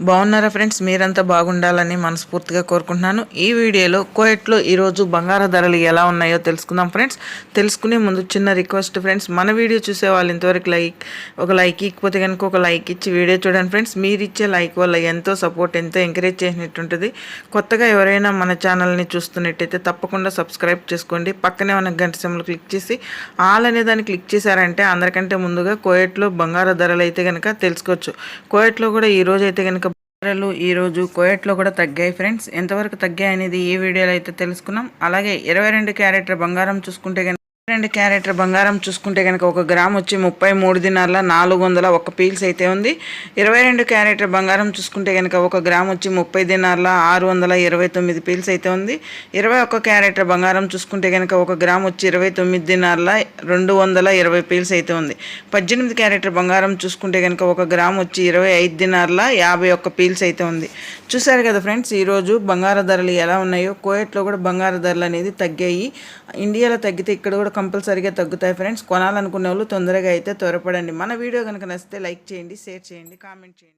బాగున్నారా ఫ్రెండ్స్? మీరంతా బాగుండాలని మనస్ఫూర్తిగా కోరుకుంటున్నాను. ఈ వీడియోలో కోయట్లో ఈరోజు బంగారు ధరలు ఎలా ఉన్నాయో తెలుసుకుందాం ఫ్రెండ్స్. తెలుసుకునే ముందు చిన్న రిక్వెస్ట్ ఫ్రెండ్స్. మన వీడియో చూసే వాళ్ళు ఇంతవరకు లైక్ ఒక లైక్ ఇకపోతే కనుక ఒక లైక్ ఇచ్చి వీడియో చూడండి ఫ్రెండ్స్. మీరు ఇచ్చే లైక్ వల్ల ఎంతో సపోర్ట్ ఎంతో ఎంకరేజ్ చేసినట్టుంటుంది. కొత్తగా ఎవరైనా మన ఛానల్ని చూస్తున్నట్టయితే తప్పకుండా సబ్స్క్రైబ్ చేసుకోండి. పక్కనే ఉన్న గంట సింబల్ క్లిక్ చేసి ఆల్ అనే దాన్ని క్లిక్ చేశారంటే అందరికంటే ముందుగా కోయట్లో బంగారు ధరలు అయితే కనుక తెలుసుకోవచ్చు. కోయట్లో కూడా ఈరోజు అయితే కనుక ధరలు ఈరోజు కోయట్లో కూడా తగ్గాయి ఫ్రెండ్స్. ఎంతవరకు తగ్గాయి అనేది ఈ వీడియోలో అయితే తెలుసుకున్నాం. అలాగే ఇరవై రెండు క్యారెట్ల బంగారం చూసుకుంటే రెండు క్యారెట్ బంగారం చూసుకుంటే కనుక ఒక గ్రామ్ వచ్చి ముప్పై మూడు దినాల నాలుగు వందల ఒక పీల్స్ అయితే ఉంది. ఇరవై రెండు క్యారెట్ బంగారం చూసుకుంటే కనుక ఒక గ్రామ్ వచ్చి ముప్పై దినాల ఆరు వందల ఇరవై తొమ్మిది పీల్స్ అయితే ఉంది. ఇరవై ఒక్క క్యారెట్ బంగారం చూసుకుంటే కనుక ఒక గ్రామ్ వచ్చి ఇరవై తొమ్మిది దినాల రెండు వందల ఇరవై పీల్స్ అయితే ఉంది. పద్దెనిమిది క్యారెట్ బంగారం చూసుకుంటే కనుక ఒక గ్రామ్ వచ్చి ఇరవై ఐదు దినాల యాభై ఒక్క పీల్స్ అయితే ఉంది. చూసారు కదా ఫ్రెండ్స్ ఈరోజు బంగారు ధరలు ఎలా ఉన్నాయో కోయట్లో కూడా బంగారు ధరలు అనేది తగ్గాయి. ఇండియాలో తగ్గితే ఇక్కడ కూడా కంపల్సరీగా తగ్గుతాయి ఫ్రెండ్స్. కొనాలనుకునే వాళ్ళు తొందరగా అయితే త్వరపడండి. మన వీడియో కనుక నచ్చితే లైక్ చేయండి షేర్ చేయండి కామెంట్ చేయండి.